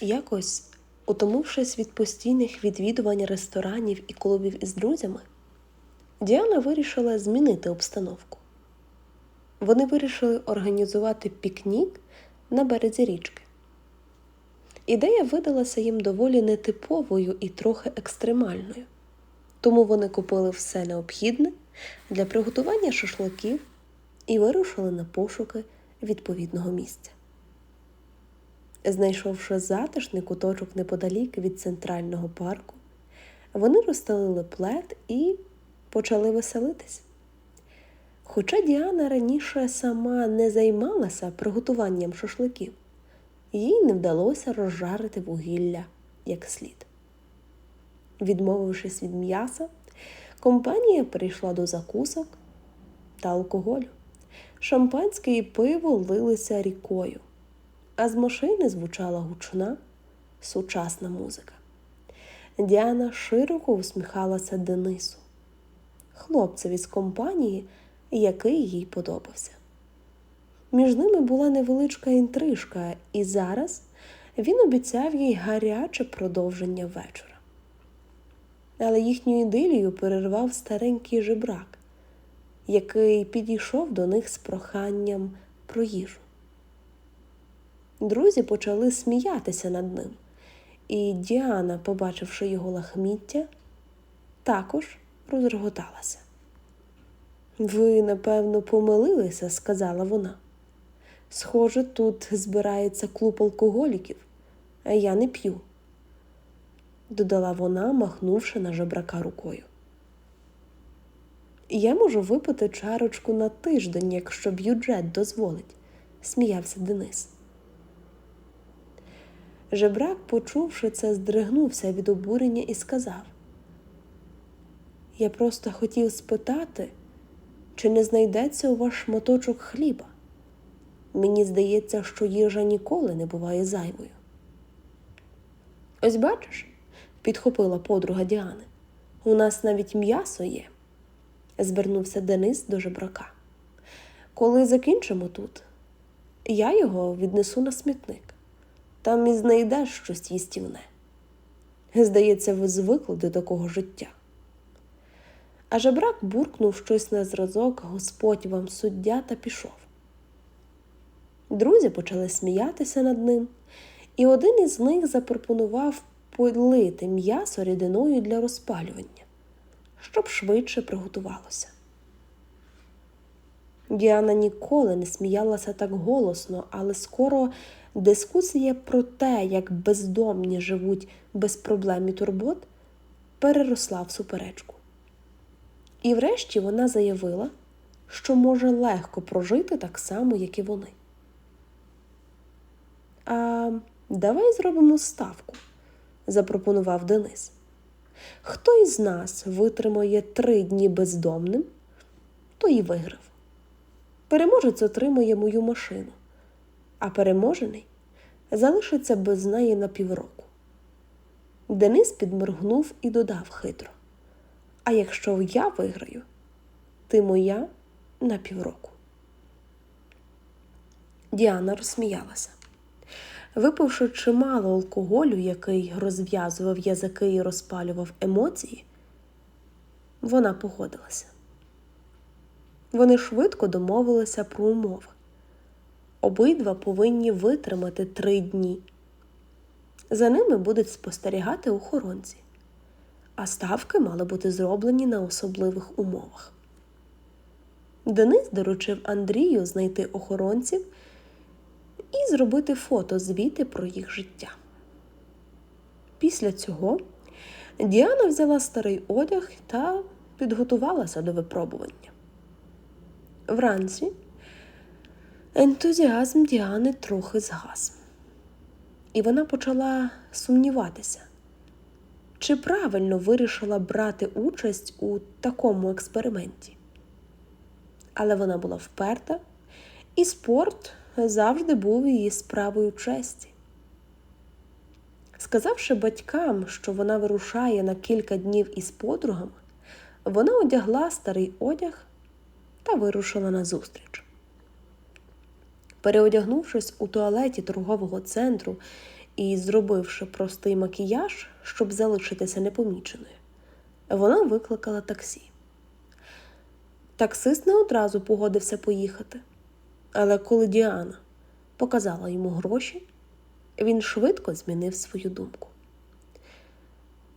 Якось, утомившись від постійних відвідувань ресторанів і клубів із друзями, Діана вирішила змінити обстановку. Вони вирішили організувати пікнік на березі річки. Ідея видалася їм доволі нетиповою і трохи екстремальною, тому вони купили все необхідне для приготування шашликів і вирушили на пошуки відповідного місця. Знайшовши затишний куточок неподалік від центрального парку, вони розстелили плед і почали веселитись. Хоча Діана раніше сама не займалася приготуванням шашликів, їй не вдалося розжарити вугілля як слід. Відмовившись від м'яса, компанія перейшла до закусок та алкоголю. Шампанське і пиво лилися рікою, а з машини звучала гучна сучасна музика. Діана широко усміхалася Денису, хлопцеві з компанії, який їй подобався. Між ними була невеличка інтрижка, і зараз він обіцяв їй гаряче продовження вечора. Але їхню ідилію перервав старенький жебрак, який підійшов до них з проханням про їжу. Друзі почали сміятися над ним, і Діана, побачивши його лахміття, також розреготалася. Ви, напевно, помилилися, сказала вона. Схоже, тут збирається клуб алкоголіків, а я не п'ю, додала вона, махнувши на жебрака рукою. Я можу випити чарочку на тиждень, якщо бюджет дозволить, сміявся Денис. Жебрак, почувши це, здригнувся від обурення і сказав: Я просто хотів спитати, чи не знайдеться у вас шматочок хліба. Мені здається, що їжа ніколи не буває зайвою. Ось бачиш, підхопила подруга Діани, у нас навіть м'ясо є, звернувся Денис до жебрака. Коли закінчимо тут, я його віднесу на смітник, там і знайдеш щось їстівне. Здається, ви звикли до такого життя. А жебрак буркнув щось на зразок Господь вам суддя та пішов. Друзі почали сміятися над ним, і один із них запропонував полити м'ясо рідиною для розпалювання, щоб швидше приготувалося. Діана ніколи не сміялася так голосно, але скоро дискусія про те, як бездомні живуть без проблем і турбот, переросла в суперечку. І врешті вона заявила, що може легко прожити так само, як і вони. А давай зробимо ставку, запропонував Денис. Хто із нас витримає три дні бездомним, той і виграв. Переможець отримує мою машину, а переможений залишиться без неї на півроку. Денис підморгнув і додав хитро. А якщо я виграю, ти моя на півроку. Діана розсміялася. Випивши чимало алкоголю, який розв'язував язики і розпалював емоції, вона погодилася. Вони швидко домовилися про умови. Обидва повинні витримати три дні. За ними будуть спостерігати охоронці, а ставки мали бути зроблені на особливих умовах. Денис доручив Андрію знайти охоронців і зробити фото звіти про їх життя. Після цього Діана взяла старий одяг та підготувалася до випробування. Вранці ентузіазм Діани трохи згас, і вона почала сумніватися, чи правильно вирішила брати участь у такому експерименті. Але вона була вперта, і спорт завжди був її справою честі. Сказавши батькам, що вона вирушає на кілька днів із подругами, вона одягла старий одяг та вирушила на зустріч. Переодягнувшись у туалеті торгового центру і зробивши простий макіяж, щоб залишитися непоміченою, вона викликала таксі. Таксист не одразу погодився поїхати, але коли Діана показала йому гроші, він швидко змінив свою думку.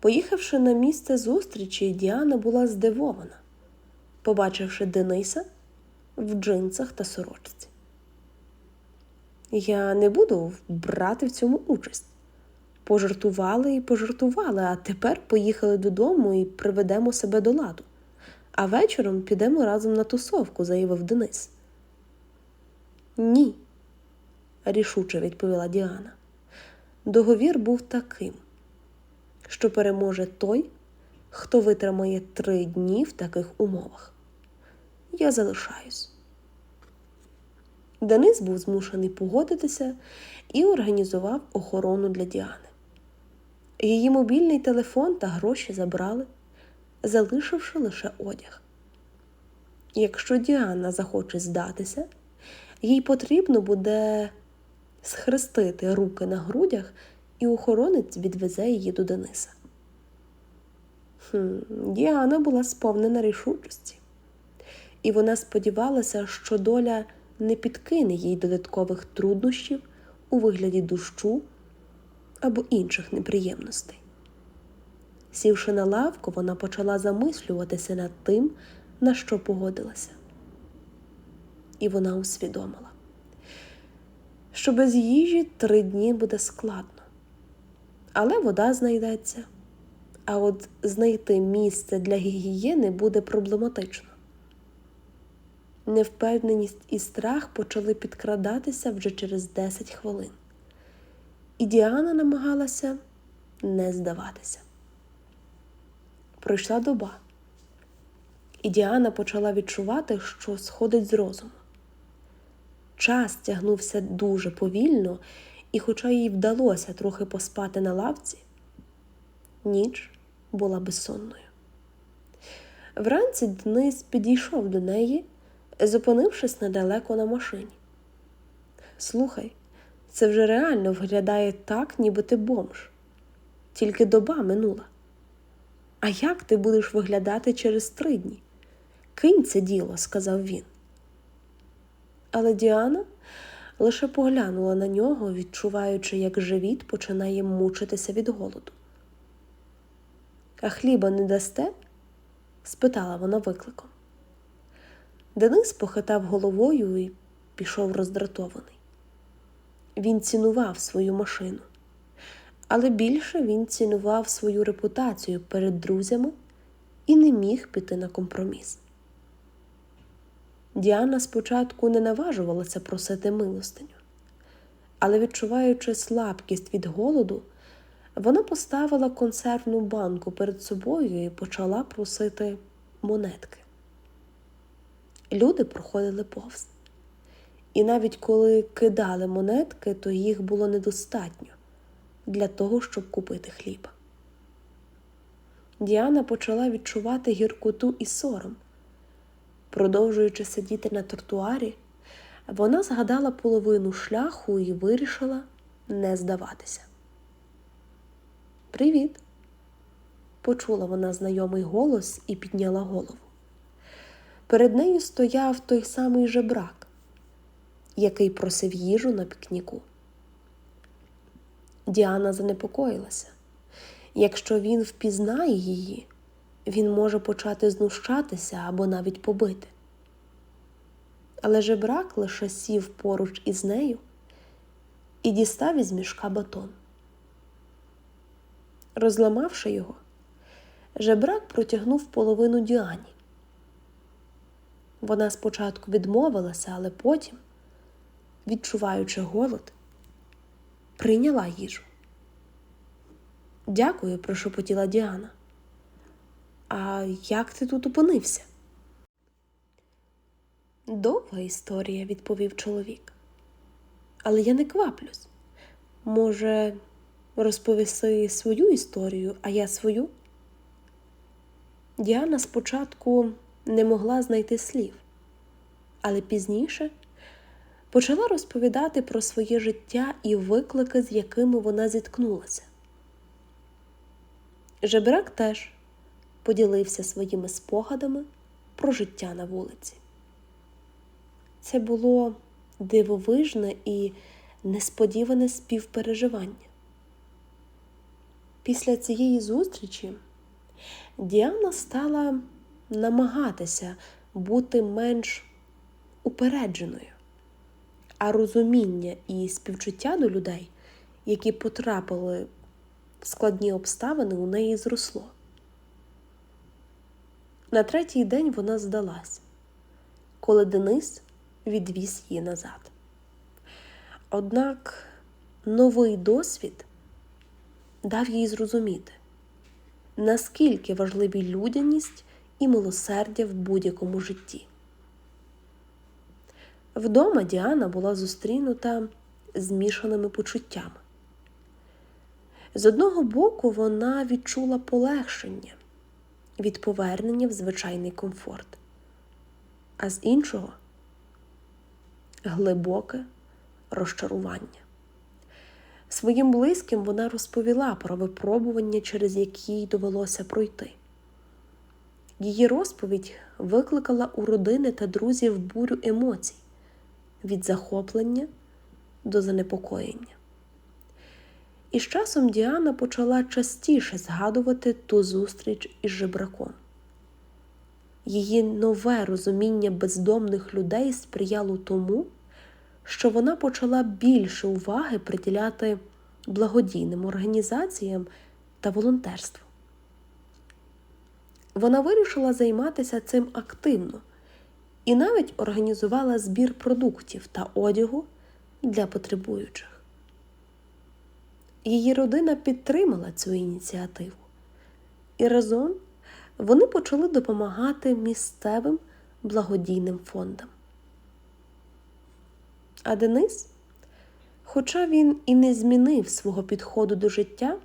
Поїхавши на місце зустрічі, Діана була здивована, побачивши Дениса в джинсах та сорочці. Я не буду брати в цьому участь. Пожартували і пожартували, а тепер поїхали додому і приведемо себе до ладу. А вечором підемо разом на тусовку, заявив Денис. Ні, рішуче відповіла Діана. Договір був таким, що переможе той, хто витримає три дні в таких умовах. Я залишаюсь. Денис був змушений погодитися і організував охорону для Діани. Її мобільний телефон та гроші забрали, залишивши лише одяг. Якщо Діана захоче здатися, їй потрібно буде схрестити руки на грудях, і охоронець відвезе її до Дениса. Хм, Діана була сповнена рішучості, і вона сподівалася, що доля не підкине їй додаткових труднощів у вигляді дощу або інших неприємностей. Сівши на лавку, вона почала замислюватися над тим, на що погодилася. І вона усвідомила, що без їжі три дні буде складно, але вода знайдеться, а от знайти місце для гігієни буде проблематично. Невпевненість і страх почали підкрадатися вже через 10 хвилин. І Діана намагалася не здаватися. Пройшла доба, і Діана почала відчувати, що сходить з розуму. Час тягнувся дуже повільно, і, хоча їй вдалося трохи поспати на лавці, ніч була безсонною. Вранці Денис підійшов до неї зупинившись недалеко на машині. Слухай, це вже реально виглядає так, ніби ти бомж. Тільки доба минула. А як ти будеш виглядати через три дні? Кинь це діло, сказав він. Але Діана лише поглянула на нього, відчуваючи, як живіт починає мучитися від голоду. А хліба не дасте? спитала вона викликом. Денис похитав головою і пішов роздратований. Він цінував свою машину, але більше він цінував свою репутацію перед друзями і не міг піти на компроміс. Діана спочатку не наважувалася просити милостиню, але, відчуваючи слабкість від голоду, вона поставила консервну банку перед собою і почала просити монетки люди проходили повз. І навіть коли кидали монетки, то їх було недостатньо для того, щоб купити хліб. Діана почала відчувати гіркоту і сором. Продовжуючи сидіти на тротуарі, вона згадала половину шляху і вирішила не здаватися. Привіт! Почула вона знайомий голос і підняла голову. Перед нею стояв той самий жебрак, який просив їжу на пікніку. Діана занепокоїлася. Якщо він впізнає її, він може почати знущатися або навіть побити. Але жебрак лише сів поруч із нею і дістав із мішка батон. Розламавши його, жебрак протягнув половину Діані. Вона спочатку відмовилася, але потім, відчуваючи голод, прийняла їжу. Дякую, прошепотіла Діана. А як ти тут опинився? Довга історія, відповів чоловік. Але я не кваплюсь. Може, розповіси свою історію, а я свою? Діана спочатку не могла знайти слів, але пізніше почала розповідати про своє життя і виклики, з якими вона зіткнулася. Жебрак теж поділився своїми спогадами про життя на вулиці. Це було дивовижне і несподіване співпереживання. Після цієї зустрічі Діана стала намагатися бути менш упередженою, а розуміння і співчуття до людей, які потрапили в складні обставини, у неї зросло. На третій день вона здалась, коли Денис відвіз її назад. Однак новий досвід дав їй зрозуміти, наскільки важливі людяність і милосердя в будь-якому житті. Вдома Діана була зустрінута змішаними почуттями. З одного боку, вона відчула полегшення від повернення в звичайний комфорт, а з іншого глибоке розчарування. Своїм близьким вона розповіла про випробування, через які їй довелося пройти. Її розповідь викликала у родини та друзів бурю емоцій від захоплення до занепокоєння. І з часом Діана почала частіше згадувати ту зустріч із жебраком. Її нове розуміння бездомних людей сприяло тому, що вона почала більше уваги приділяти благодійним організаціям та волонтерству. Вона вирішила займатися цим активно і навіть організувала збір продуктів та одягу для потребуючих. Її родина підтримала цю ініціативу, і разом вони почали допомагати місцевим благодійним фондам. А Денис, хоча він і не змінив свого підходу до життя,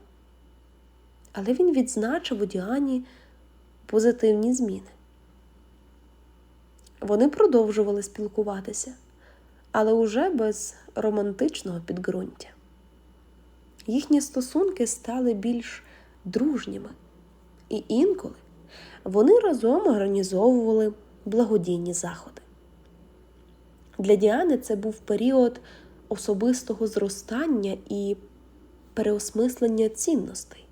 але він відзначив у Діані позитивні зміни. Вони продовжували спілкуватися, але уже без романтичного підґрунтя. Їхні стосунки стали більш дружніми, і інколи вони разом організовували благодійні заходи. Для Діани це був період особистого зростання і переосмислення цінностей.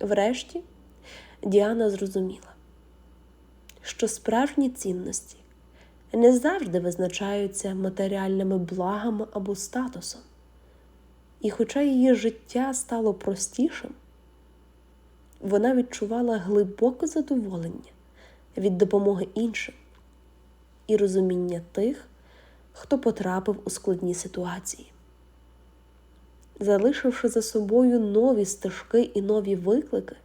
Врешті Діана зрозуміла, що справжні цінності не завжди визначаються матеріальними благами або статусом. І хоча її життя стало простішим, вона відчувала глибоке задоволення від допомоги іншим і розуміння тих, хто потрапив у складні ситуації. Залишивши за собою нові стежки і нові виклики,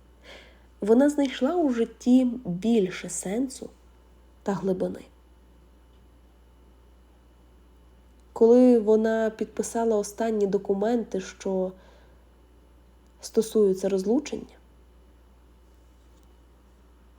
вона знайшла у житті більше сенсу та глибини. Коли вона підписала останні документи, що стосуються розлучення,